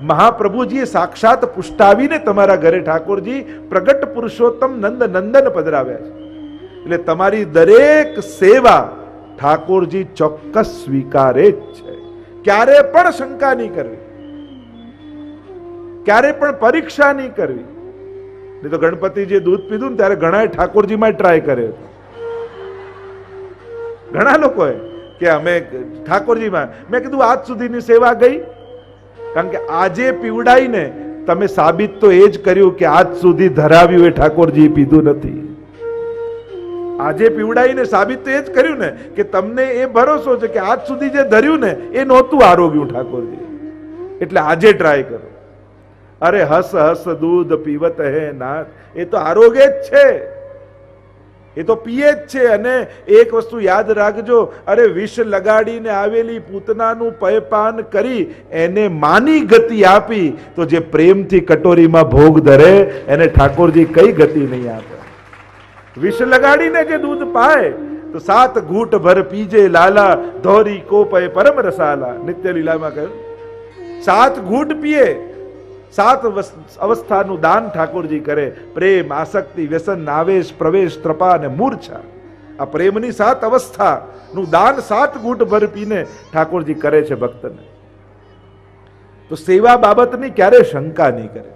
મહાપ્રભુજીએ સાક્ષાત પુષ્ટાવીને તમારા ઘરે ઠાકોરજી પ્રગટ પુરુષોત્તમ નંદ નંદન પધરાવ્યા છે. એટલે તમારી દરેક સેવા ઠાકોરજી ચોક્કસ સ્વીકારે જ છે. ક્યારે પણ શંકા નહીં કરવી. ક્યારે પણ પરીક્ષા નહીં કરવી. નહીં તો ગણપતિજીએ દૂધ પીધું ને ત્યારે ઘણા ઠાકોરજીમાં ટ્રાય કર્યો ઘણા લોકોએ કે અમે ઠાકોરજીમાં, મેં કીધું આજ સુધીની સેવા ગઈ. કારણ કે આજે પીવડાઈને તમે સાબિત તો એ જ કર્યું કે આજ સુધી ધરાવ્યું એ ઠાકોરજી પીધું નથી. આજે પીવડાઈને સાબિત તો એ જ કર્યું ને કે તમને એ ભરોસો છે કે આજ સુધી જે ધર્યું ને એ નહોતું આરોગ્યું ઠાકોરજી. એટલે આજે ટ્રાય કરો. અરે હસ હસ દૂધ પીવત હે નાથ, એ તો આરોગ્ય જ છે. એ તો પીએ જ છે. અને એક વસ્તુ યાદ રાખજો, અરે વિષ લગાડીને આવેલી પૂતનાનું પયપાન કરી એને માની ગતિ આપી, તો જે પ્રેમથી કટોરીમાં ભોગ ધરે, એને ઠાકોરજી કઈ ગતિ નહીં આપે. વિષ લગાડીને જે દૂધ પાય, તો સાત ઘૂંટ ભર પીજે લાલા, ધોરી કોપય પરમ રસાલા. નિત્ય લીલામાં કહ્યું, સાત ઘૂંટ પીએ સાત વસ- અવસ્થાનું દાન ઠાકોરજી કરે. પ્રેમ, આસક્તિ, વ્યસન આવેશ પ્રવેશ ત્રપા અને મૂર્છા. આ પ્રેમની સાત અવસ્થાનું દાન સાત ગુટ ભર પીને ઠાકોરજી કરે છે ભક્તને. તો સેવા બાબતની ક્યારે શંકા નહીં કરે.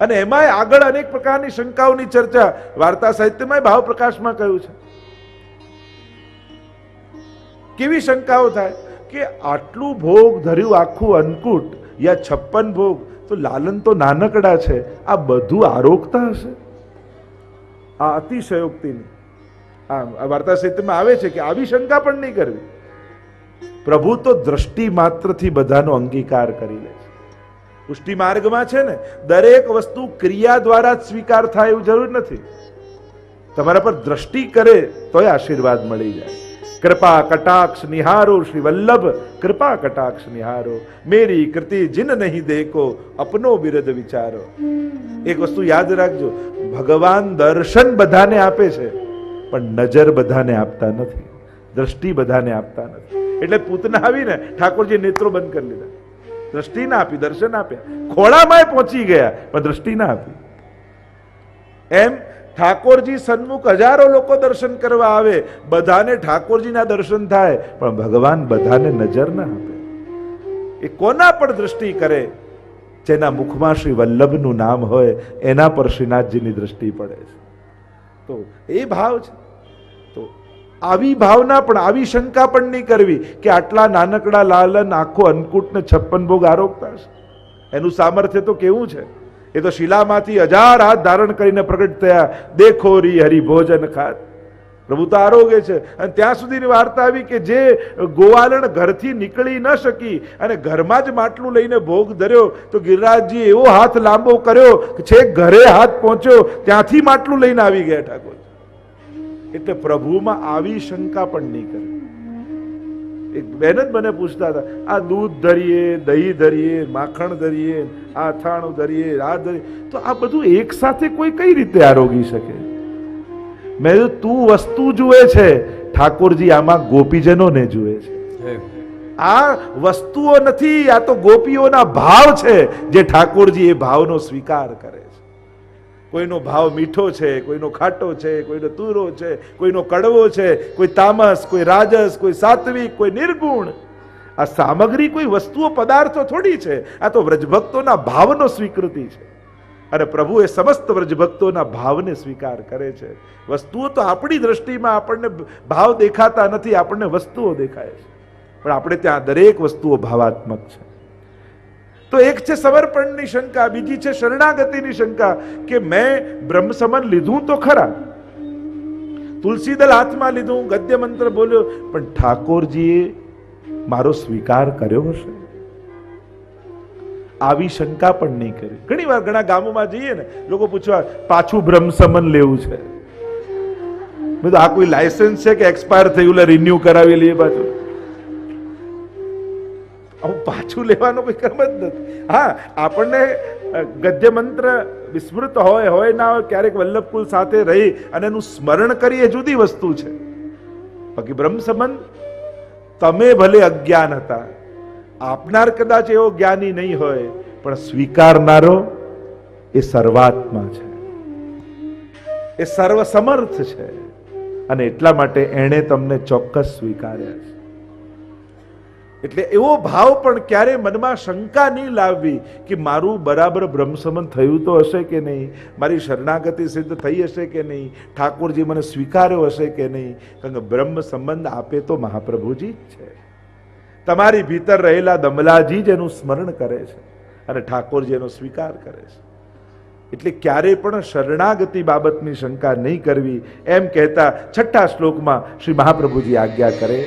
અને એમાંય આગળ અનેક પ્રકારની શંકાઓની ચર્ચા વાર્તા સાહિત્યમાં ભાવ પ્રકાશમાં કહ્યું છે. કેવી શંકાઓ થાય? કે આટલું ભોગ ધર્યું આખું અન્નકૂટ યા છપ્પન ભોગ તો લાલન તો નાનકડા છે. આ બધું આરોગતા હશે? આ અતિશયોક્તિની. આ વાર્તા સહિતમાં આવે છે કે આવી શંકા પણ નહીં કરવી. પ્રભુ તો દ્રષ્ટિ માત્રથી બધાનો અંગીકાર કરી લે છે. પુષ્ટિ માર્ગમાં છે ને, દરેક વસ્તુ ક્રિયા દ્વારા જ સ્વીકાર થાય એવું જરૂર નથી. તમારા પર દ્રષ્ટિ કરે તોય આશીર્વાદ મળી જાય. કૃપા કટાક્ષ નિહારો શ્રી વલ્લભ કૃપા કટાક્ષ નિહારો મેરી કૃતિ જિન નહીં દેખો અપનો બિરદ વિચારો એક વસ્તુ યાદ રાખજો ભગવાન દર્શન બધાને આપે છે પણ નજર બધાને આપતા નથી દ્રષ્ટિ બધાને આપતા નથી એટલે પૂતના આવીને ઠાકોરજી નેત્રો બંધ કરી લીધા દ્રષ્ટિ ના આપી દર્શન આપ્યા ખોળામાં પહોંચી ગયા પણ દ્રષ્ટિ ના આપી એમ ઠાકોરજી સન્મુખ હજારો લોકો દર્શન કરવા આવે, બધાને ઠાકોરજીના દર્શન થાય, પણ ભગવાન બધાને નજર ના આપે. એ કોના પર દ્રષ્ટિ કરે? જેના મુખમાં શ્રી વલ્લભનું નામ હોય, એના પર શ્રીનાથજીની દ્રષ્ટિ પડે છે. તો એ ભાવ છે. તો આવી ભાવના પણ, આવી શંકા પણ નહીં કરવી કે આટલા નાનકડા લાલન, આખો અન્નકૂટ છપ્પન ભોગ આરોગતા છે એનું સામર્થ્ય તો કેવું છે? એ તો શિલામાંથી હજાર હાથ ધારણ કરીને પ્રગટ થયા. દેખો રી હરિ ભોજન ખાત. પ્રભુ તો આરોગ્ય છે. અને ત્યાં સુધીની વાર્તા આવી કે જે ગોવાલણ ઘરથી નીકળી ન શકી અને ઘરમાં જ માટલું લઈને ભોગ ધર્યો, તો ગિરિરાજજી એવો હાથ લાંબો કર્યો કે છેક ઘરે હાથ પહોંચ્યો, ત્યાંથી માટલું લઈને આવી ગયા ઠાકોર એટલે પ્રભુમાં આવી શંકા પણ નહીં કરે. એક બેન જ મને પૂછતા હતા આ દૂધ ધરીએ દહીં ધરીએ માખણ ધરીએ આ અથાણું ધરીએ આ ધરીએ. તો આ બધું એક સાથે કોઈ કઈ રીતે આરોગી શકે? મેં કીધું તું વસ્તુ જુએ છે. ઠાકોરજી આમાં ગોપીજનોને જુએ છે. આ વસ્તુઓ નથી આ તો ગોપીઓના ભાવ છે જે ઠાકોરજી એ ભાવનો સ્વીકાર કરે. કોઈનો ભાવ મીઠો છે, કોઈનો ખાટો છે, કોઈનો તુરો છે, કોઈનો કડવો છે, કોઈ તામસ, કોઈ રાજસ, કોઈ સાત્વિક, કોઈ નિર્ગુણ. આ સામગ્રી કોઈ વસ્તુઓ, પદાર્થો થોડી છે, આ તો વ્રજભક્તોના ભાવનો સ્વીકૃતિ છે. અને પ્રભુ એ સમસ્ત વ્રજભક્તોના ભાવને સ્વીકાર કરે છે. વસ્તુઓ તો આપણી દ્રષ્ટિમાં આપણને ભાવ દેખાતા નથી, આપણને વસ્તુઓ દેખાય છે. પણ આપણે ત્યાં દરેક વસ્તુઓ ભાવાત્મક છે. તો એક છે સમર્પણની શંકા, બીજી છે શરણાગતિની શંકા કે મેં બ્રહ્મસમન લીધું તો ખરા. તુલસીદલ હાથમાં લીધું, ગદ્ય મંત્ર બોલ્યો, પણ ઠાકોરજીએ મારો સ્વીકાર કર્યો હશે. આવી શંકા પણ નહીં કરી. ઘણી વાર ઘણા ગામોમાં જઈએ ને, લોકો પૂછવા, પાછું બ્રહ્મસમન લેવું છે? બધું આ કોઈ લાયસન્સ છે કે એક્સપાયર થયું રિન્યુ કરાવી લઈએ પાછું? પાછું લેવાનો કોઈ ક્રમ જ નથી. હા, આપણને ગદ્ય મંત્ર વિસ્મૃત હોય હોય ના હોય, ક્યારેક વલ્લભકુલ સાથે રહી અને એનું સ્મરણ કરી એ જુદી વસ્તુ છે. બાકી બ્રહ્મ સંબંધ તમે ભલે અજ્ઞાન હતા, આપનાર કદાચ એવો જ્ઞાની નહીં હોય, પણ સ્વીકારનારો એ સર્વાત્મા છે. એ સર્વસમર્થ છે. અને એટલા માટે એણે તમને ચોક્કસ સ્વીકાર્યા છે. એટલે એવો ભાવ પણ ક્યારે મનમાં શંકા નહીં લાવવી કે મારું બરાબર બ્રહ્મસમન થયું તો હશે કે નહીં? મારી શરણાગતિ સિદ્ધ થઈ હશે કે નહીં? ઠાકોરજી મને સ્વીકાર્યો હશે કે નહીં? કારણ કે બ્રહ્મ સંબંધ આપે તો મહાપ્રભુજી છે. તમારી ભીતર રહેલા દમલાજી જ એનું સ્મરણ કરે છે અને ઠાકોરજી એનો સ્વીકાર કરે છે. એટલે ક્યારે પણ શરણાગતિ બાબતની શંકા નહીં કરવી. એમ કહેતા છઠ્ઠા શ્લોકમાં શ્રી મહાપ્રભુજી આજ્ઞા કરે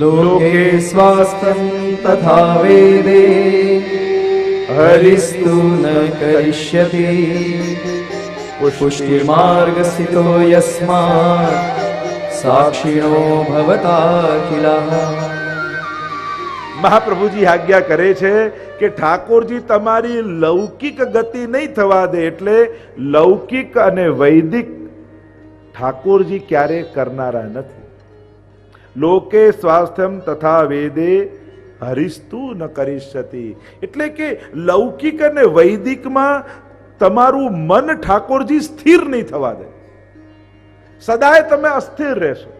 लोके स्वास्थ्यं तथा वेदे हरिस्तु न करिष्यति पुष्टिमार्गस्थितो यस्मात् साक्षिणो भवता किलः મહાપ્રભુજી આજ્ઞા કરે છે કે ઠાકોરજી તમારી લૌકિક ગતિ નહીં થવા દે એટલે લૌકિક અને વૈદિક ઠાકોરજી ક્યારે કરનારા નથી લોકે સ્વાસ્થ્યમ તથા વેદે હરિસ્તુ ન કરીશતી એટલે કે લૌકિક અને વૈદિકમાં તમારું મન ઠાકોરજી સ્થિર નહીં થવા દે. સદાય તમે અસ્થિર રહેશો.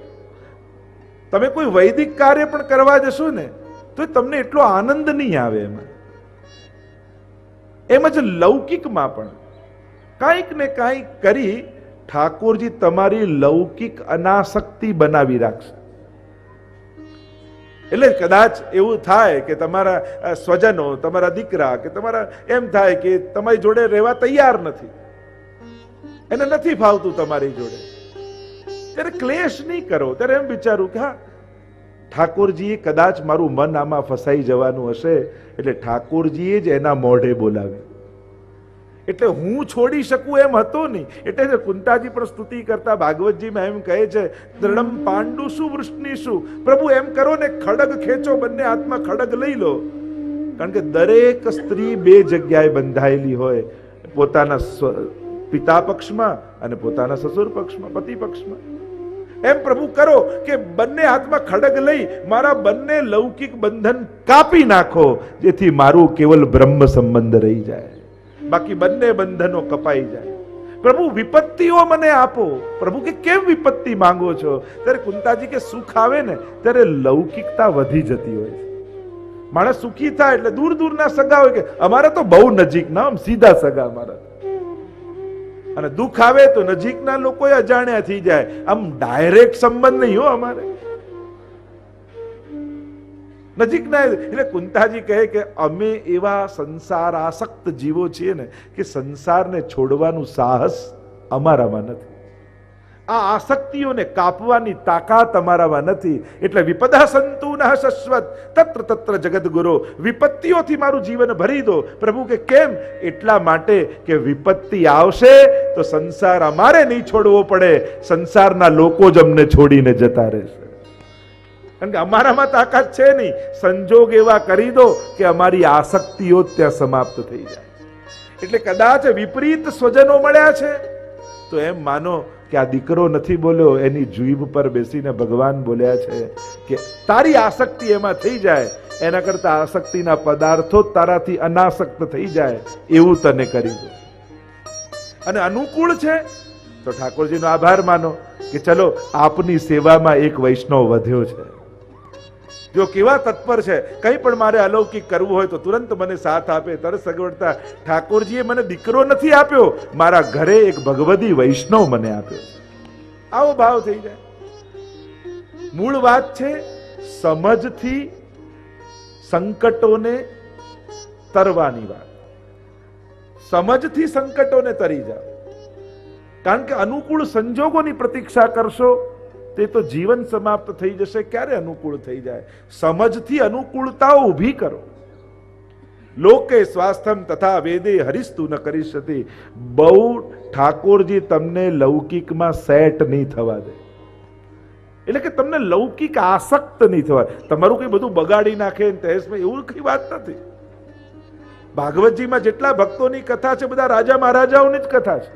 તમે કોઈ વૈદિક કાર્ય પણ કરવા જશો ને, તો તમને એટલો આનંદ નહીં આવે એમાં. એમ જ લૌકિકમાં પણ. કાંઈક ને કાંઈક કરી ઠાકોરજી તમારી લૌકિક અનાસક્તિ બનાવી રાખશે. એટલે કદાચ એવું થાય કે તમારા સ્વજનો, તમારા દીકરા કે તમારા, એમ થાય કે તમારી જોડે રહેવા તૈયાર નથી. એને નથી ફાવતું તમારી જોડે. ત્યારે ક્લેશ નહીં કરો. ત્યારે એમ વિચારું કે હા, ઠાકોરજીએ કદાચ મારું મન આમાં ફસાઈ જવાનું હશે, એટલે ઠાકોરજીએ જ એના મોઢે બોલાવ્યું એટલે હું છોડી શકું એમ હતો નહીં. એટલે કુંતાજી પણ સ્તુતિ કરતા ભાગવતજીમાં એમ કહે છે તૃણમ પાંડુ શું વૃષ્ણિ શું? પ્રભુ એમ કરો ને, ખડગ ખેંચો, બંને હાથમાં ખડગ લઈ લો. કારણ કે દરેક સ્ત્રી બે જગ્યાએ બંધાયેલી હોય. પોતાના પિતા પક્ષમાં અને પોતાના સસુર પક્ષમાં, પતિ પક્ષમાં. એમ પ્રભુ કરો કે બંને હાથમાં ખડગ લઈ મારા બંને લૌકિક બંધન કાપી નાખો, જેથી મારું કેવલ બ્રહ્મ સંબંધ રહી જાય. બાકી બંને બંધનો કપાઈ જાય. પ્રભુ, વિપત્તિઓ મને આપો. પ્રભુ, કે કેમ વિપત્તિ માંગો છો? ત્યારે કુંતાજી કે સુખ આવે ને, ત્યારે લૌકિકતા વધી જતી હોય છે. માણસ સુખી થાય એટલે દૂર દૂરના સગા હોય કે, અમારે તો બહુ નજીક ના, આમ સીધા સગા અમારા. અને દુઃખ આવે તો નજીકના લોકો અજાણ્યા થઈ જાય. આમ ડાયરેક્ટ સંબંધ નહીં હો અમારે. નજીકના એટલે કુંતાજી કહે કે અમે એવા સંસાર આસક્ત જીવો છીએ ને કે સંસારને છોડવાનું સાહસ અમારામાં નથી. આ આસક્તિઓને કાપવાની તાકાત અમારામાં નથી. એટલે વિપદા સંતુ ન શશ્વત તત્ર તત્ર જગદગુરો, વિપત્તિઓથી મારું જીવન ભરી દો. પ્રભુ કે કેમ? એટલા માટે કે વિપત્તિ આવશે તો સંસાર અમારે નહીં છોડવો પડે. સંસારના લોકો જ અમને છોડીને જતા રહેશે. કારણ કે અમારામાં તાકાત છે નહીં. સંજોગ એવા કરી દો કે અમારી આસક્તિઓ ત્યાં સમાપ્ત થઈ જાય. એટલે કદાચ વિપરીત સ્વજનો મળ્યા છે. તો એમ માનો કે આ દીકરો નથી બોલ્યો, એની જીભ પર બેસીને ભગવાન બોલ્યા છે કે તારી આસક્તિ એમાં થઈ જાય. એના કરતા આસક્તિના પદાર્થો તારાથી અનાસક્ત થઈ જાય. એવું તને કરી દો અને અનુકૂળ છે? તો ઠાકોરજીનો આભાર માનો કે ચલો આપની સેવામાં એક વૈષ્ણવ વધ્યો છે. જો કેવા તત્પર છે, કંઈ પણ મારે અલૌકિક કરવું હોય તો તુરંત મને સાથ આપે તરત સગવડતા ઠાકોરજીએ મને દીકરો નથી આપ્યો, મારા ઘરે એક ભગવદી વૈષ્ણવ મને આપ્યો આવો ભાવ થઈ જાય. મૂળ વાત છે, સમજથી સંકટોને તરવાની વાત. સમજથી સંકટોને તરી જાઓ. કારણ કે અનુકૂળ સંજોગોની પ્રતીક્ષા કરશો તે તો જીવન સમાપ્ત થઈ જશે, ક્યારે અનુકૂળ થઈ જાય? સમજથી અનુકૂળતાઓ ઊભી કરો. લોકે સ્વાસ્થ્યમ તથા વેદે હરિસ્તુ ન કરી શકે. બહુ ઠાકોરજી તમને લૌકિકમાં સેટ નહીં થવા દે. એટલે કે તમને લૌકિક આસક્ત નહીં થવા તમારું કઈ બધું બગાડી નાખે તહેસમાં એવું કઈ વાત નથી. ભાગવતજીમાં જેટલા ભક્તોની કથા છે, બધા રાજા મહારાજાઓની જ કથા છે.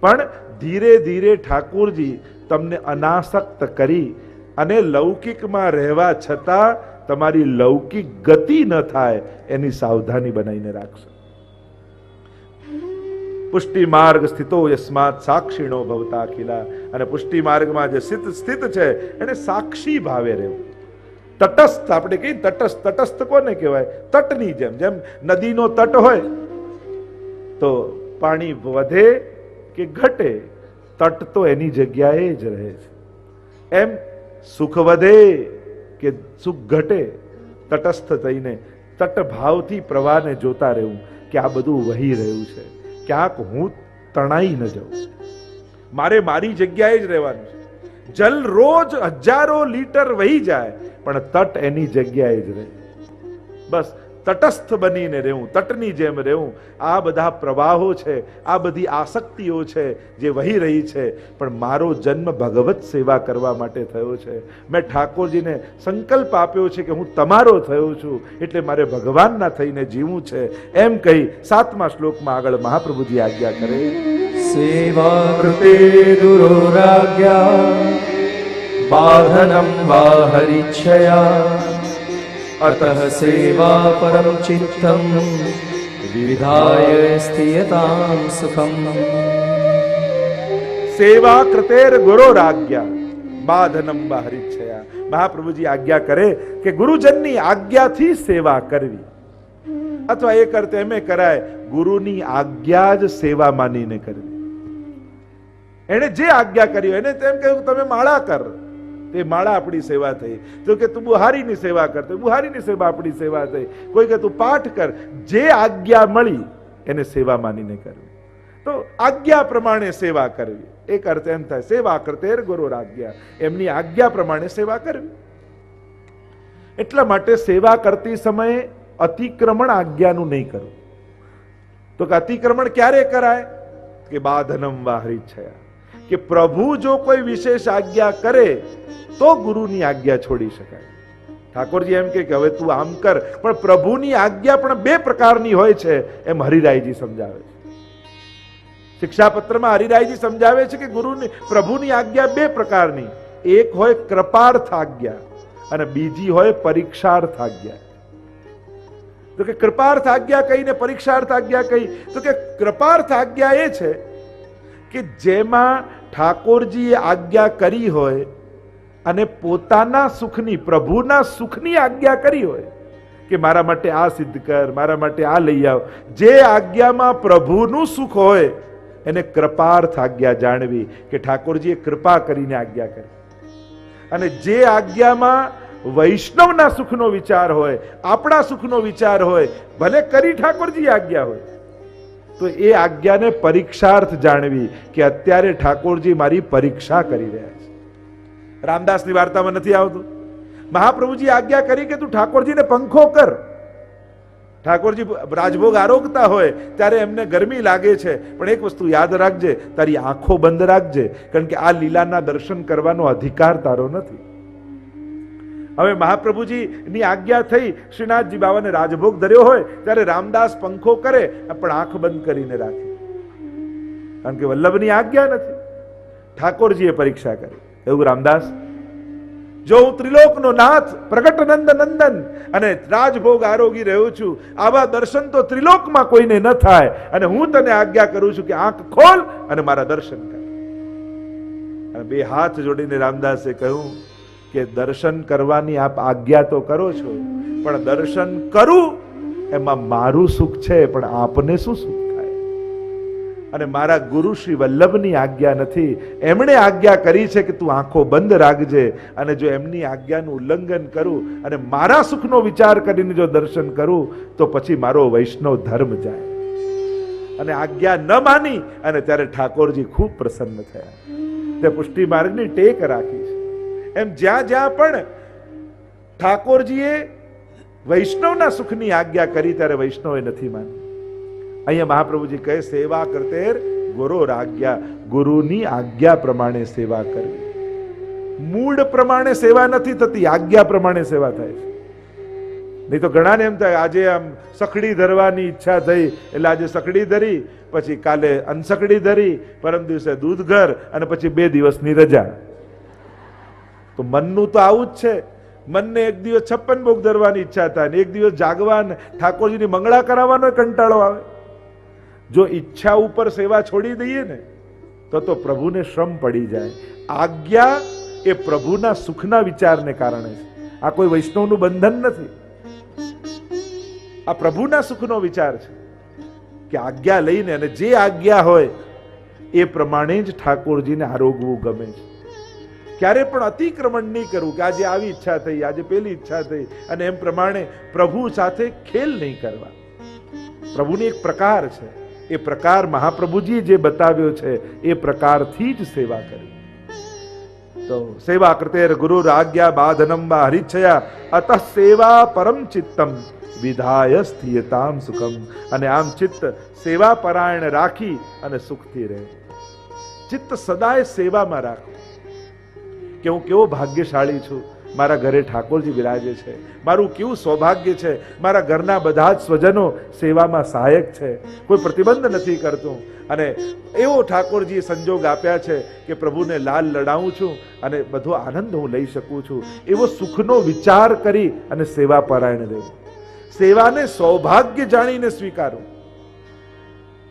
પણ ધીરે ધીરે ઠાકોરજી તમને અનાસક્ત કરી અને લૌકિકમાં રહેવા છતાં તમારી લૌકિક ગતિ ન થાય, એની સાવધાની બનાવીને રાખશો. પુષ્ટિ માર્ગ સ્થિતો યસ્માત સાક્ષીણો ભવતા અખિલા અને પુષ્ટિ માર્ગમાં જે સ્થિત સ્થિત છે, એને સાક્ષી ભાવે રહેવું. તટસ્થ, આપણે કહીએ તટસ્થ તટસ્થ કોને કહેવાય? તટની જેમ જેમ નદીનો તટ હોય, તો પાણી વધે કે ઘટે તટ તો એની જગ્યાએ જ રહે છે. એમ સુખ વધે કે સુખ ઘટે, તટસ્થ થઈને તટ ભાવથી પ્રવાહને જોતા રહેવું કે આ બધું વહી રહ્યું છે. ક્યાંક હું તણાઈ ન જાઉં. મારે મારી જગ્યાએ જ રહેવાનું છે. જલ રોજ હજારો લીટર વહી જાય, પણ તટ એની જગ્યાએ જ રહે. બસ તટસ્થ બનીને રહેવું, તટની જેમ રહેવું. આ બધા પ્રવાહો છે, આ બધી આસક્તિઓ છે જે વહી રહી છે. પણ મારો જન્મ ભગવત સેવા કરવા માટે થયો છે. મેં ઠાકોરજીને સંકલ્પ આપ્યો છે કે હું તમારો થયો છું, એટલે મારે ભગવાનના થઈને જીવવું છે. એમ કહી સાતમા શ્લોકમાં આગળ મહાપ્રભુજી આજ્ઞા કરે. સેવા બાધનમ વા હરિચ્છયા. अतः सेवा परं चित्तं विविधाय स्थीयतां सुखम् સેવા કૃતેર ગુરો રાજ્ઞા બાધનમ હરિચ્છયા મહાપ્રભુજી આજ્ઞા કરે કે ગુરુજનની આજ્ઞાથી સેવા કરવી અથવા એ કરતે એમે કરાય ગુરુની આજ્ઞા જ સેવા માનીને કરવી એણે જે આજ્ઞા કરી હોય એને તેમ કહ્યું કે તમે માળા કર તે માળા આપણી સેવા થઈ. તો કે તું બુહારીની સેવા કર, તો બુહારીની સેવા આપણી સેવા થઈ. કોઈ કે તું પાઠ કર, જે આજ્ઞા મળી, એને સેવા માનીને કરવી. તો આજ્ઞા પ્રમાણે સેવા કરવી. એક અર્થ એમ થાય, સેવા કરતેર ગુરુ આજ્ઞા. એમની આજ્ઞા પ્રમાણે સેવા કરવી. એટલા માટે સેવા કરતી સમયે અતિક્રમણ આજ્ઞાનું નહીં કરવું. તો કે અતિક્રમણ ક્યારે કરાય? કે બાધનમ વાહરી છયા કે પ્રભુ જો કોઈ વિશેષ આજ્ઞા કરે, તો ગુરુની આજ્ઞા છોડી શકાય. ઠાકોરજી એમ કે હવે તું આમ કર, પણ પ્રભુની આજ્ઞા પણ બે પ્રકારની હોય છે, એમ હરિરાયજી સમજાવે છે. શિક્ષાપત્રમાં હરિરાયજી સમજાવે છે કે ગુરુની, પ્રભુની આજ્ઞા બે પ્રકારની. એક હોય કૃપાર્થ આજ્ઞા, અને બીજી હોય પરીક્ષાર્થ આજ્ઞા. તો કે કૃપાર્થ આજ્ઞા કહીને પરીક્ષાર્થ આજ્ઞા કહી, તો કે કૃપાર્થ આજ્ઞા એ છે કે જેમાં ઠાકોરજીએ આજ્ઞા કરી હોય અને પોતાના સુખની, પ્રભુના સુખની આજ્ઞા કરી હોય કે મારા માટે આ સિદ્ધ કર, મારા માટે આ લઈ આવ. જે આજ્ઞામાં પ્રભુનું સુખ હોય, એને કૃપાર્થ આજ્ઞા જાણવી કે ઠાકોરજીએ કૃપા કરીને આજ્ઞા કરી. અને જે આજ્ઞામાં વૈષ્ણવના સુખનો વિચાર હોય, આપણા સુખનો વિચાર હોય, ભલે કરી ઠાકોરજી આજ્ઞા હોય તો એ આજ્ઞાને પરીક્ષાર્થ જાણવી કે અત્યારે ઠાકોરજી મારી પરીક્ષા કરી રહ્યા છે. રામદાસની વાર્તામાં નથી આવતું. મહાપ્રભુજી આજ્ઞા કરી કે તું ઠાકોરજીને પંખો કર. ઠાકોરજી રાજભોગ આરોગતા હોય ત્યારે એમને ગરમી લાગે છે. પણ એક વસ્તુ યાદ રાખજે, તારી આંખો બંધ રાખજે, કારણ કે આ લીલાના દર્શન કરવાનો અધિકાર તારો નથી. હવે મહાપ્રભુજીની આજ્ઞા થઈ શ્રીનાથજી બાબાને રાજભોગ ધર્યો હોય, ત્યારે રામદાસ પંખો કરે, પણ આંખ બંધ કરીને રાખે. કારણ કે વલ્લભની આજ્ઞા નથી. ઠાકોરજીએ પરીક્ષા કરી. એવું રામદાસ? જો હું ત્રિલોકનો નાથ પ્રગટ નંદ નંદન અને રાજભોગ આરોગી રહ્યો છું, આવા દર્શન તો ત્રિલોકમાં કોઈને ન થાય, અને હું તને આજ્ઞા કરું છું કે આંખ ખોલ અને મારા દર્શન કર. બે હાથ જોડીને રામદાસે કહ્યું કે દર્શન કરવાની આપ આજ્ઞા તો કરો છો, પણ દર્શન કરું એમાં મારું સુખ છે, પણ આપને શું સુખ થાય? અને મારા ગુરુ શ્રી વલ્લભની આજ્ઞા નથી. એમણે આજ્ઞા કરી છે કે તું આંખો બંધ રાખજે અને જો એમની આજ્ઞાનું ઉલ્લંઘન કરું અને મારા સુખનો વિચાર કરીને જો દર્શન કરું, તો પછી મારો વૈષ્ણવ ધર્મ જાય. અને આજ્ઞા ન માની અને ત્યારે ઠાકોરજી ખૂબ પ્રસન્ન થયા. તે પુષ્ટિ માર્ગની ટેક રાખી. એમ જ્યાં જ્યાં પણ ઠાકોરજીએ વૈષ્ણવના સુખની આજ્ઞા કરી ત્યારે વૈષ્ણવે નથી માની. અહીંયા મહાપ્રભુજી કહે, સેવા કરતે ગુરુ આજ્ઞા ગુરુની આજ્ઞા પ્રમાણે સેવા કરવી. મૂળ પ્રમાણે સેવા નથી થતી, આજ્ઞા પ્રમાણે સેવા થાય છે. નહીં તો ઘણાને એમ થાય, આજે આમ સકડી ધરવાની ઈચ્છા થઈ, એટલે આજે સકડી ધરી, પછી કાલે અનસકડી ધરી, પરમ દિવસે દૂધ ઘર અને પછી બે દિવસની રજા. તો મનનું તો આવું જ છે. મનને એક દિવસ છપ્પન ભોગ ધરવાની ઈચ્છા થાય ને એક દિવસ જાગવાને ઠાકોરજીની મંગળા કરાવવાનો કંટાળો આવે. જો ઈચ્છા ઉપર સેવા છોડી દઈએ ને, તો તો પ્રભુને શ્રમ પડી જાય. આજ્ઞા એ પ્રભુના સુખના વિચારને કારણે છે. આ કોઈ વૈષ્ણવનું બંધન નથી. આ પ્રભુના સુખનો વિચાર છે કે આજ્ઞા લઈને અને જે આજ્ઞા હોય એ પ્રમાણે જ ઠાકોરજીને આરોગવું ગમે છે. ક્યારે પણ અતિક્રમણ નહીં કરવું કે આજે આવી ઈચ્છા થઈ, આજે પેલી ઈચ્છા થઈ, અને એમ પ્રમાણે પ્રભુ સાથે ખેલ નહીં કરવા. પ્રભુની એક પ્રકાર છે. એ પ્રકાર મહાપ્રભુજી જે બતાવ્યો છે, એ પ્રકારથી જ સેવા કરી. તો સેવા કૃતેર ગુરુ આજ્ઞા બાધનમ બા હરિચ્છયા, અત સેવા પરમ ચિત્તમ, વિધાય સ્થિયતામ સુખમ. અને આમ ચિત્ત સેવા પરાયણ રાખી અને સુખથી રહે. ચિત્ત સદાય સેવામાં રાખો. કે હું કેવો ભાગ્યશાળી છું? મારા ઘરે ઠાકોરજી બિરાજે છે. મારું કેવું સૌભાગ્ય છે? મારા ઘરના બધા જ સ્વજનો સેવામાં સહાયક છે. કોઈ પ્રતિબંધ નથી કરતું. અને એવો ઠાકોરજીએ સંજોગ આપ્યા છે કે પ્રભુને લાલ લડાવું છું અને બધો આનંદ હું લઈ શકું છું. એવો સુખનો વિચાર કરી અને સેવા પરાયણ રહેવું સેવાને સૌભાગ્ય જાણીને સ્વીકારવું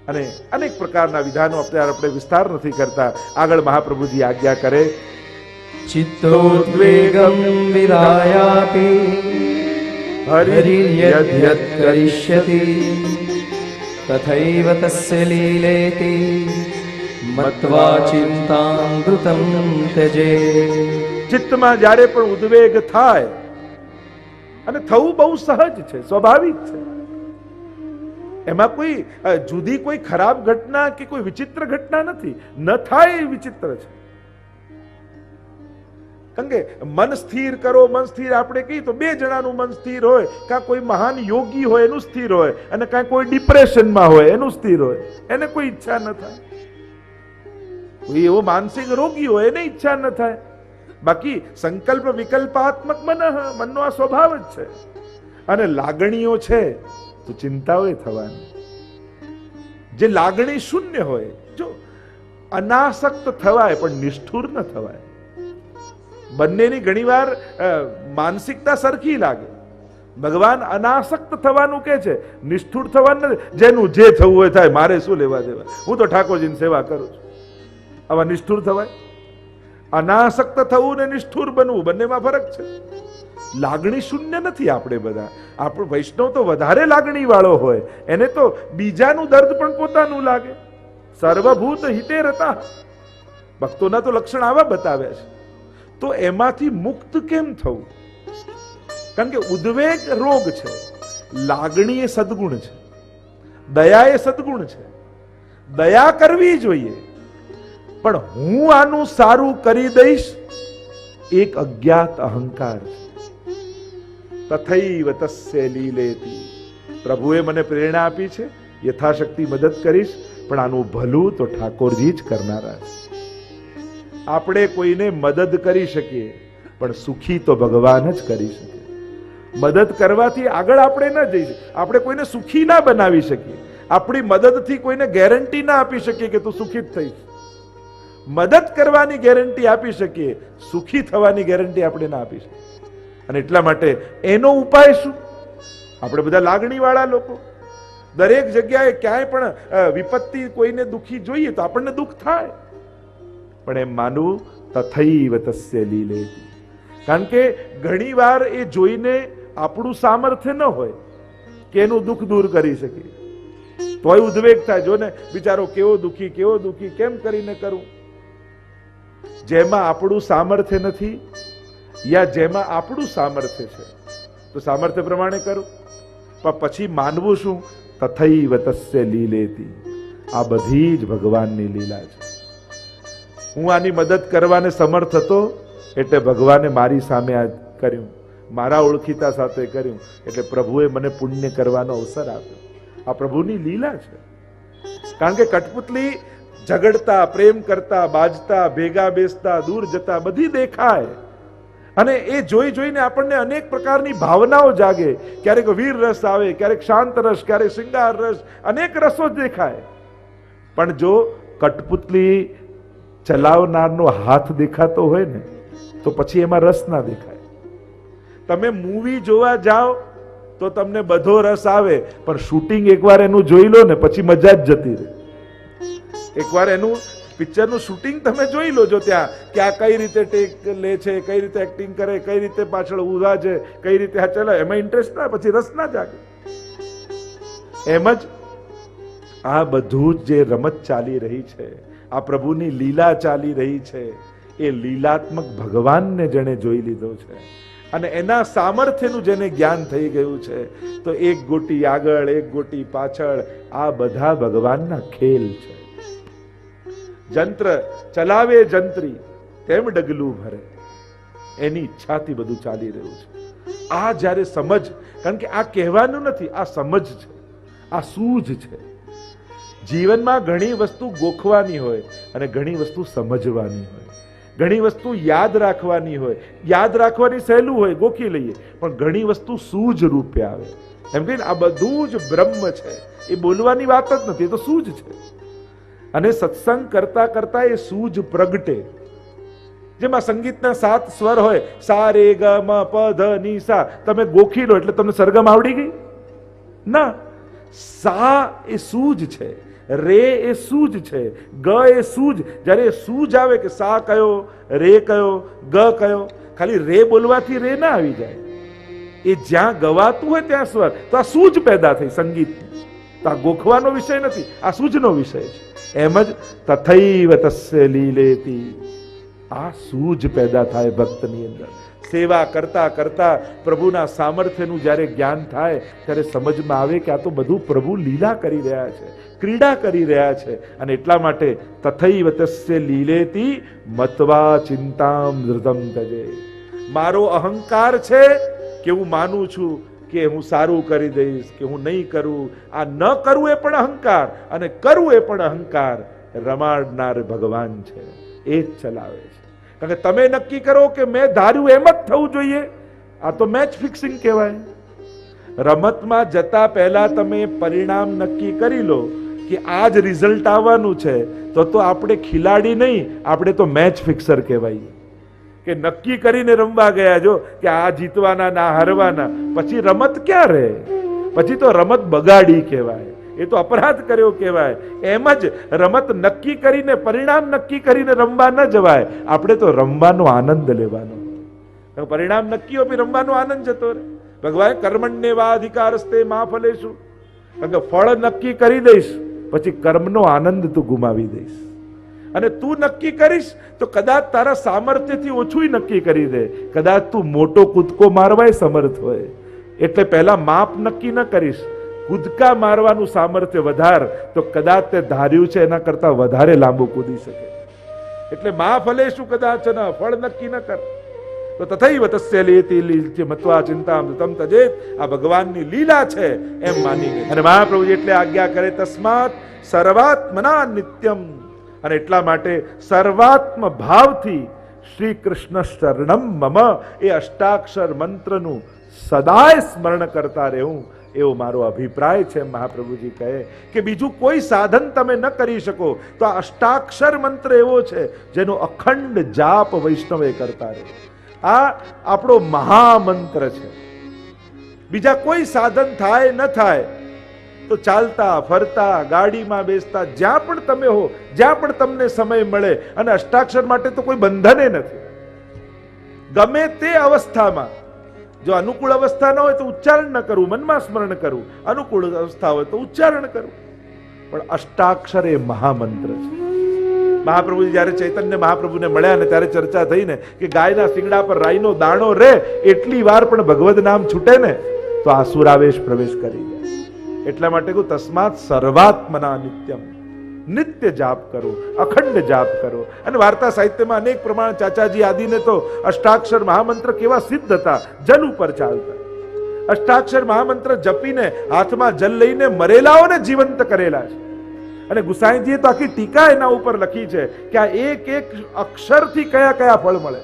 અને અનેક પ્રકારના વિધાનો અત્યારે આપણે વિસ્તાર નથી કરતા. આગળ મહાપ્રભુજી આજ્ઞા કરે चित्तोद्वेगं विधायापि हरिर्यद्यत् करिष्यति तथैव तस्य लीलेति मत्वा चिन्तामृतं त्यजे ચિત્તમાં જ્યારે પણ ઉદ્વેગ થાય અને થવું બહુ સહજ છે સ્વાભાવિક છે એમાં કોઈ અ, જુદી કોઈ ખરાબ ઘટના કે કોઈ વિચિત્ર ઘટના નથી ન થાય એ વિચિત્ર છે કારણ કે મન સ્થિર કરો, મન સ્થિર. આપણે કહીએ તો બે જણાનું મન સ્થિર હોય. કાં કોઈ મહાન યોગી હોય એનું સ્થિર હોય અને કાંઈ કોઈ ડિપ્રેશનમાં હોય એનું સ્થિર હોય. એને કોઈ ઈચ્છા ન થાય. કોઈ એવો માનસિક રોગી હોય એને ઈચ્છા ન થાય. બાકી સંકલ્પ વિકલ્પાત્મક મન, મનનો આ સ્વભાવ જ છે. અને લાગણીઓ છે, તો ચિંતાઓય થવાની. જે લાગણી શૂન્ય હોય, જો અનાસક્ત થવાય પણ નિષ્ઠુર ન થવાય બંનેની ઘણીવાર માનસિકતા સરખી લાગે. ભગવાન અનાસક્ત થવાનું કે છે, નિષ્ઠુર થવાનું જેનું જે થવું હોય થાય, મારે શું લેવા દેવા? હું તો ઠાકોરજીની સેવા કરું છું. આવા નિષ્ઠુર થવાય? અનાસક્ત થવું ને નિષ્ઠુર બનવું, બંનેમાં ફરક છે. લાગણી શૂન્ય નથી આપણે બધા. આપણો વૈષ્ણવ તો વધારે લાગણી વાળો હોય. એને તો બીજાનું દર્દ પણ પોતાનું લાગે. સર્વભૂત હિતે રતા. ભક્તોના તો લક્ષણ આવા બતાવ્યા છે. તો એમાંથી મુક્ત કેમ થવું? કારણ કે ઉદ્વેગ રોગ છે લાગણી એ સદગુણ છે દયા એ સદગુણ છે. દયા કરવી જોઈએ, પણ હું આનું સારું કરી દઈશ, એક અજ્ઞાત અહંકાર તથૈવ તસ્ય લીલેતી. પ્રભુએ મને પ્રેરણા આપી છે, યથાશક્તિ મદદ કરીશ, પણ આનું ભલું તો ઠાકોરજી જ કરનારા છે. આપણે કોઈને મદદ કરી શકીએ, પણ સુખી તો ભગવાન જ કરી શકે. મદદ કરવાથી આગળ આપણે ન જઈ આપણે કોઈને સુખી ના બનાવી શકીએ. આપણી મદદથી કોઈને ગેરંટી ના આપી શકીએ કે તું સુખી થઈશ. મદદ કરવાની ગેરંટી આપી શકીએ, સુખી થવાની ગેરંટી આપણે ના આપી શકીએ. અને એટલા માટે એનો ઉપાય શું? આપણે બધા લાગણીવાળા લોકો. દરેક જગ્યાએ ક્યાંય પણ વિપત્તિ કોઈને દુખી જોઈએ તો આપણને દુઃખ થાય. પણ એમ માનવું તથૈવ તસ્ય લીલેતી. કારણ કે ઘણીવાર એ જોઈને આપણું સામર્થ્ય ન હોય કે એનું દુઃખ દૂર કરી શકીએ તોય ઉદ્વેગ થાય જો ને બિચારો કેવો દુખી કેવો દુખી, કેમ કરીને કરું? જેમાં આપણું સામર્થ્ય નથી યા જેમાં આપણું સામર્થ્ય છે, તો સામર્થ્ય પ્રમાણે કરું. પણ પછી માનવું શું? તથૈવ તસ્ય લીલેતી. આ બધી જ ભગવાનની લીલા છે. હું આની મદદ કરવાને સમર્થ હતો, એટલે ભગવાને મારી સામે આ કર્યું. મારા ઓળખીતા સાથે કર્યું, એટલે પ્રભુએ મને પુણ્ય કરવાનો અવસર આપ્યો. આ પ્રભુની લીલા છે. કારણ કે કઠપુતલી ઝઘડતા, પ્રેમ કરતા, બાજતા, ભેગા બેસતા, દૂર જતા, બધી દેખાય. અને એ જોઈ જોઈને આપણને અનેક પ્રકારની ભાવનાઓ જાગે. ક્યારેક વીર રસ આવે, ક્યારેક શાંત રસ, ક્યારેક શિંગાર રસ, અનેક રસો જ દેખાય. પણ જો કઠપુતલી ચલાવનારનો હાથ દેખાતો હોય ને, તો પછી એમાં રસ ના દેખાય. તમે મૂવી જોવા જાઓ, તો તમને બધો રસ આવે, પણ શૂટિંગ એકવાર એનું જોઈ લો ને, પછી મજા જ જતી રહે. એકવાર એનું પિક્ચરનું શૂટિંગ તમે જોઈ લો જો ત્યાં, કે આ કઈ રીતે ટેક લે છે, કઈ રીતે એક્ટિંગ કરે, કઈ રીતે પાછળ ઊભા છે, કઈ રીતે આ ચલાવે, એમાં ઇન્ટરેસ્ટ ના, પછી રસ ના જાગે. એમ જ આ બધું જ જે રમત ચાલી રહી છે આ પ્રભુની લીલા ચાલી રહી છે. એ લીલાત્મક ભગવાનને જેણે જોઈ લીધો છે. અને એના સામર્થ્યનું જેને જ્ઞાન થઈ ગયું છે, તો એક ગોટી આગળ, એક ગોટી પાછળ આ બધા ભગવાનના ખેલ છે. જંત્ર ચલાવે જંત્રી, તેમ ડગલું ભરે. એની ઈચ્છાથી બધું ચાલી રહ્યું છે. આ જ્યારે સમજ, કારણ કે આ કહેવાનું નથી, આ સમજ છે. આ સૂઝ છે. જીવનમાં ઘણી વસ્તુ ગોખવાની હોય અને ઘણી વસ્તુ સમજવાની હોય. ઘણી વસ્તુ યાદ રાખવાની હોય. યાદ રાખવાની સહેલું હોય, ગોખી લઈએ. પણ ઘણી વસ્તુ સૂઝ રૂપે આવે. એમ કહીને આ બધું જ બ્રહ્મ છે. એ બોલવાની વાત જ નથી, એ તો સૂઝ છે. અને સત્સંગ કરતા કરતા એ સૂઝ પ્રગટે. જેમાં સંગીતના સાત સ્વર હોય સા રે ગ, મ, પ, ધ, ની, સા. તમે ગોખી લો એટલે તમને સરગમ આવડી ગઈ? ના. સા એ સૂજ છે. રે એ સૂજ છે, ગ એ સૂજ. જ્યારે સૂજ આવે કે સા કયો, રે કયો, ગ કયો, ખાલી રે બોલવાથી રે ના આવી જાય. એ જ્યાં ગવાતું હોય ત્યાં સ્વર. તો આ સૂજ પેદા થઈ સંગીતની. તો આ ગોખવાનો વિષય નથી, આ સૂજનો વિષય છે. એમ જ તથૈવ તસ્ય લીલેતી. આ સૂજ પેદા થાય ભક્તની અંદર. સેવા કરતા કરતા પ્રભુના સામર્થ્યનું જ્યારે જ્ઞાન થાય, ત્યારે સમજમાં આવે કે આ તો બધું પ્રભુ લીલા કરી રહ્યા છે, ક્રીડા કરી રહ્યા છે. અને એટલા માટે તથૈવ તસ્ય લીલેતી મતવા ચિંતામ ધૃતમ તજે. મારો અહંકાર છે કે હું માનું છું કે હું સારું કરી દઈશ, કે હું નહીં કરું. આ ન કરવું એ પણ અહંકાર અને કરવું એ પણ અહંકાર. રમાડનાર ભગવાન છે. એ જ ચલાવે છે. કે તમે નક્કી કરો કે મેં ધાર્યું એમ જ થવું જોઈએ. આ તો મેચ ફિક્સિંગ કહેવાય. રમતમાં જતા પહેલા તમે પરિણામ નક્કી કરી લો કે આ જ રિઝલ્ટ આવવાનું છે, તો તો આપણે ખિલાડી નહીં, આપણે તો મેચ ફિક્સર કહેવાય કે નક્કી કરીને રમવા ગયા જો, કે આ જીતવાના, ના હારવાના, પછી રમત ક્યાં રહે? પછી તો રમત બગાડી કહેવાય. એ તો અપરાધ કર્યો કહેવાય. એમ જ રમત નક્કી કરીને, પરિણામ નક્કી કરીને રમવા ન જવાય. આપણે તો રમવાનો આનંદ લેવાનો. પરિણામ નક્કી હોય રમવાનો આનંદ જતો રહે. ભગવાન કર્મણ્ય વા અધિકારસ્તે મા ફલેશું કારણ કે ફળ નક્કી કરી દઈશ, પછી કર્મનો આનંદ તું ગુમાવી દઈશ. અને તું નક્કી કરીશ, તો કદાચ તારા સામર્થ્યથી ઓછું નક્કી કરી દે. કદાચ તું મોટો કૂદકો મારવાય સમર્થ હોય. એટલે પહેલા માપ નક્કી ન કરીશ. કૂદકા મારવાનું સામર્થ્ય વધાર, તો કદાચ તે ધાર્યું છે એના કરતા વધારે લાંબુ કૂદી શકે. એટલે મા ફલે શું કદાચ ન, ફળ નક્કી ન કર. તો તથૈવ તસ્ય લેતી લીલથી મત્વા ચિંતામ તમ તજે આ ભગવાનની લીલા છે એમ માનીને. અને મહાપ્રભુ એટલે આજ્ઞા કરે તસ્માત સર્વાત્મના નિત્યમ. અને એટલા માટે સર્વાત્મ ભાવથી શ્રી કૃષ્ણ શરણમ મમ. એ અષ્ટાક્ષર મંત્રનું સદાય સ્મરણ કરતા રહેવું. એવો મારો અભિપ્રાય છે, મહાપ્રભુજી કહે કે બીજું કોઈ સાધન તમે ન કરી શકો. તો આ અષ્ટાક્ષર મંત્ર એવો છે, જેનો અખંડ જાપ વૈષ્ણવે કરતા રહે. આ આપણો મહામંત્ર છે. બીજા કોઈ સાધન થાય, ન થાય, તો ચાલતા, ફરતા, ગાડીમાં બેસતા, જ્યાં પણ તમે હો, જ્યાં પણ તમને સમય મળે, અને અષ્ટાક્ષર માટે તો કોઈ બંધને નથી. ગમે તે અવસ્થામાં જો અનુકૂળ અવસ્થા ન હોય તો ઉચ્ચારણ ન કરવું મનમાં સ્મરણ કરવું અનુકૂળ અવસ્થા હોય તો ઉચ્ચારણ કરવું પણ અષ્ટાક્ષર એ મહામંત્ર છે. મહાપ્રભુજી જ્યારે ચૈતન્ય મહાપ્રભુને મળ્યા ને ત્યારે ચર્ચા થઈ ને કે ગાયના શિંગડા પર રાઈનો દાણો રે, એટલી વાર પણ ભગવદ નામ છૂટે ને, તો આસુરાવેશ પ્રવેશ કરી જાય. એટલા માટે કહું, તસ્માત સર્વાત્મના નિત્યમ. નિત્ય જાપ કરો, અખંડ જાપ કરો. અને વાર્તા સાહિત્યમાં અનેક પ્રમાણ ચાચાજી આદિને તો અષ્ટાક્ષર મહામંત્ર કેવા સિદ્ધ હતા, જલ ઉપર ચાલતા. અષ્ટાક્ષર મહામંત્ર જપીને હાથમાં જલ લઈને મરેલાઓને જીવંત કરેલા છે. અને ગુસાઈજીએ તો આખી ટીકા એના ઉપર લખી છે કે આ એક એક અક્ષરથી કયા કયા ફળ મળે.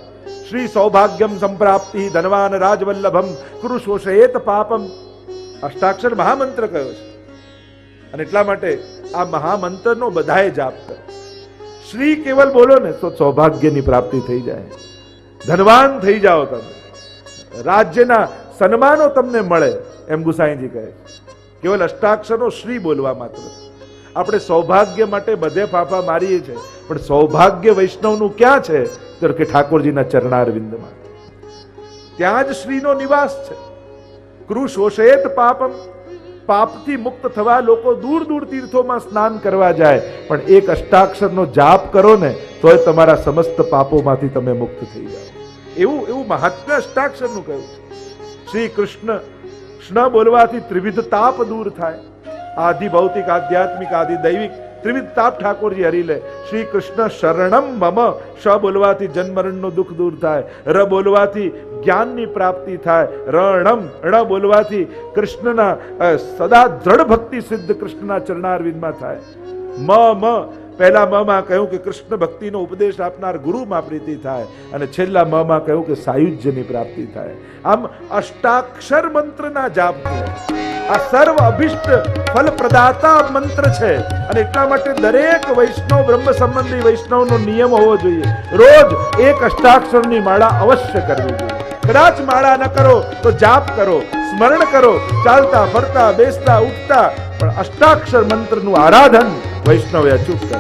શ્રી સૌભાગ્યમ સંપ્રાપ્તિ ધનવાન રાજવલ્લભમ કૃષોષયેત પાપમ. અષ્ટાક્ષર મહામંત્ર કયો છે? અને એટલા માટે આ મહામંત્રનો બધાએ જાપ કરો. શ્રી કેવલ બોલો ને તો સૌભાગ્યની પ્રાપ્તિ થઈ જાય. ધનવાન થઈ જાઓ તમે. રાજ્યના સન્માનો તમને મળે, એમ ગુસાઈજી કહે કેવલ અષ્ટાક્ષરનો શ્રી બોલવા માત્ર. આપણે સૌભાગ્ય માટે બધે ફાફા મારીએ છીએ, પણ સૌભાગ્ય વૈષ્ણવનું ક્યાં છે? તો કે ઠાકોરજીના ચરણારવિંદમાં. ત્યાં જ શ્રીનો નિવાસ છે. કૃશોષેત પાપમ પાપથી મુક્ત થવા લોકો દૂર દૂર તીર્થોમાં સ્નાન કરવા જાય. પણ એક અષ્ટાક્ષરનો જાપ કરો ને, તોય તમારા સમસ્ત પાપોમાંથી તમે મુક્ત થઈ જાઓ. એવું એવું મહાત્મ્ય અષ્ટાક્ષરનું કહ્યું છે. શ્રી કૃષ્ણ કૃષ્ણ બોલવાથી ત્રિવિધ તાપ દૂર થાય. આદિ ભૌતિક, આધ્યાત્મિક, આદિ દૈવિક, ત્રિવિધ તાપ ઠાકોરજી હરી લે. શ્રી કૃષ્ણ શરણમ મમ, શ બોલવાથી જન્મરણનું દુઃખ દૂર થાય. ર બોલવાથી જ્ઞાનની પ્રાપ્તિ થાય. રણમ, ણ બોલવાથી કૃષ્ણના સદા દ્રઢ ભક્તિ સિદ્ધ કૃષ્ણના ચરણારવિંદમાં થાય. મ મ. પહેલા મ માં કહ્યું કે કૃષ્ણ ભક્તિનો ઉપદેશ આપનાર ગુરુમાં પ્રીતિ થાય અને છેલ્લા મ માં કહ્યું કે સાયુજ્યની પ્રાપ્તિ થાય. આમ અષ્ટાક્ષર મંત્રના જાપ આ સર્વ અભિષ્ટ ફલ પ્રદાતા મંત્ર છે અને એટલા માટે દરેક વૈષ્ણવ બ્રહ્મ સંબંધી વૈષ્ણવનો નિયમ હોવો જોઈએ. રોજ એક અષ્ટાક્ષરની માળા અવશ્ય કરવી જોઈએ. કદાચ માળા ન કરો તો જાપ કરો, સ્મરણ કરો, ચાલતા, ફરતા, બેસતા, ઉઠતા, પણ અષ્ટાક્ષર મંત્રનું આરાધન વૈષ્ણવે અચૂક કરે.